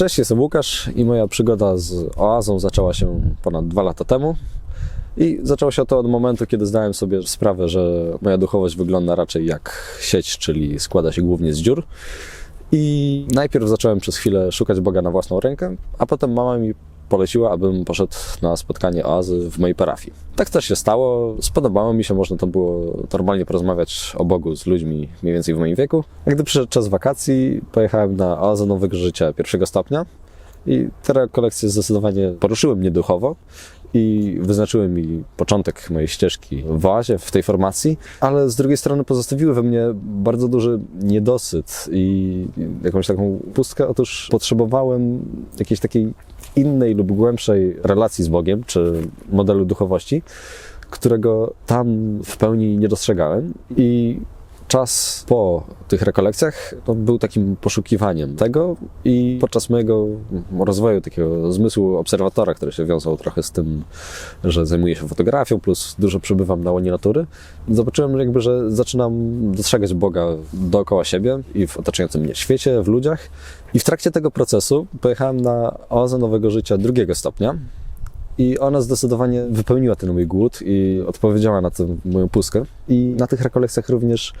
Cześć, jestem Łukasz i moja przygoda z oazą zaczęła się ponad dwa lata temu. I zaczęło się to od momentu, kiedy zdałem sobie sprawę, że moja duchowość wygląda raczej jak sieć, czyli składa się głównie z dziur. I najpierw zacząłem przez chwilę szukać Boga na własną rękę, a potem mama mi poleciła, abym poszedł na spotkanie oazy w mojej parafii. Tak też się stało. Spodobało mi się, można to było normalnie porozmawiać o Bogu z ludźmi mniej więcej w moim wieku. A gdy przyszedł czas wakacji, pojechałem na oazę Nowego Życia pierwszego stopnia. I te rekolekcje zdecydowanie poruszyły mnie duchowo i wyznaczyły mi początek mojej ścieżki w oazie, w tej formacji, ale z drugiej strony pozostawiły we mnie bardzo duży niedosyt i jakąś taką pustkę. Otóż potrzebowałem jakiejś takiej innej lub głębszej relacji z Bogiem, czy modelu duchowości, którego tam w pełni nie dostrzegałem i czas po tych rekolekcjach no, był takim poszukiwaniem tego i podczas mojego rozwoju takiego zmysłu obserwatora, który się wiązał trochę z tym, że zajmuję się fotografią, plus dużo przebywam na łonie natury, zobaczyłem jakby, że zaczynam dostrzegać Boga dookoła siebie i w otaczającym mnie świecie, w ludziach. I w trakcie tego procesu pojechałem na oazę Nowego Życia drugiego stopnia, i ona zdecydowanie wypełniła ten mój głód i odpowiedziała na tę moją pustkę. I na tych rekolekcjach również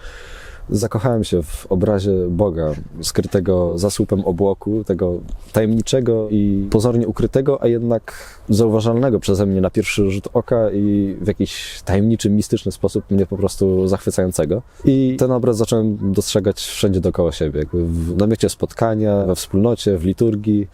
zakochałem się w obrazie Boga, skrytego za słupem obłoku, tego tajemniczego i pozornie ukrytego, a jednak zauważalnego przeze mnie na pierwszy rzut oka i w jakiś tajemniczy, mistyczny sposób mnie po prostu zachwycającego. I ten obraz zacząłem dostrzegać wszędzie dookoła siebie, jakby w namiocie spotkania, we wspólnocie, w liturgii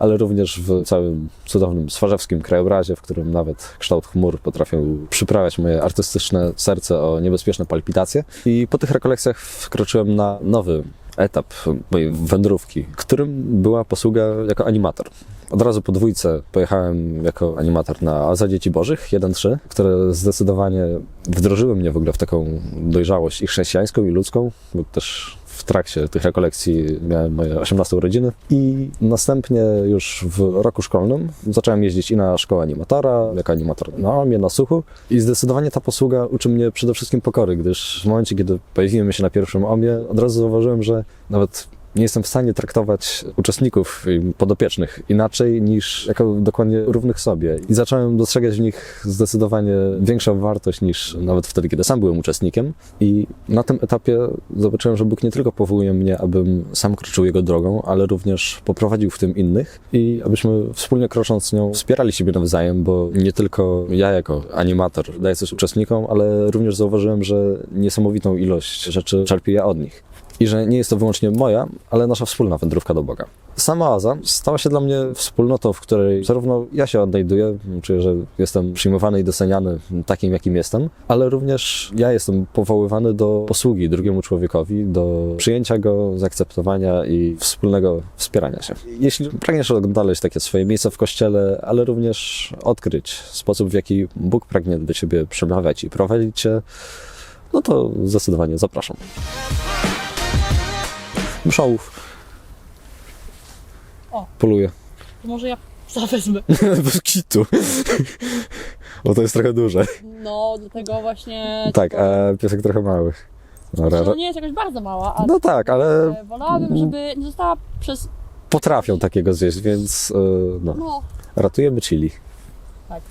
ale również w całym cudownym swarzewskim krajobrazie, w którym nawet kształt chmur potrafił przyprawiać moje artystyczne serce o niebezpieczne palpitacje. I po tych rekolekcjach wkroczyłem na nowy etap mojej wędrówki, którym była posługa jako animator. Od razu po dwójce pojechałem jako animator na Oazę Dzieci Bożych 1-3, które zdecydowanie wdrożyły mnie w ogóle w taką dojrzałość i chrześcijańską, i ludzką, bo też w trakcie tych rekolekcji miałem moje 18 urodziny i następnie już w roku szkolnym zacząłem jeździć i na szkołę animatora, jako animator na Omie, na Suchu. I zdecydowanie ta posługa uczy mnie przede wszystkim pokory, gdyż w momencie, kiedy pojawiłem się na pierwszym Omie, od razu zauważyłem, że nawet nie jestem w stanie traktować uczestników podopiecznych inaczej niż jako dokładnie równych sobie. I zacząłem dostrzegać w nich zdecydowanie większą wartość niż nawet wtedy, kiedy sam byłem uczestnikiem. I na tym etapie zobaczyłem, że Bóg nie tylko powołuje mnie, abym sam kroczył Jego drogą, ale również poprowadził w tym innych i abyśmy wspólnie krocząc nią wspierali siebie nawzajem, bo nie tylko ja jako animator daję coś uczestnikom, ale również zauważyłem, że niesamowitą ilość rzeczy czerpię ja od nich i że nie jest to wyłącznie moja, ale nasza wspólna wędrówka do Boga. Sama oaza stała się dla mnie wspólnotą, w której zarówno ja się odnajduję, czuję, że jestem przyjmowany i doceniany takim, jakim jestem, ale również ja jestem powoływany do posługi drugiemu człowiekowi, do przyjęcia go, zaakceptowania i wspólnego wspierania się. Jeśli pragniesz odnaleźć takie swoje miejsce w kościele, ale również odkryć sposób, w jaki Bóg pragnie do ciebie przemawiać i prowadzić cię, no to zdecydowanie zapraszam. Mszołów. O. Poluję. To może ja psa wezmę. Bez kitu. Bo to jest trochę duże. No, do tego właśnie... Tak, tylko- a piesek trochę mały. Dobra, No nie jest jakoś bardzo mała, ale No tak, ale e, wolałabym, żeby nie została przez... potrafią takiego zjeść, więc e, no, No, ratujemy chili. tak.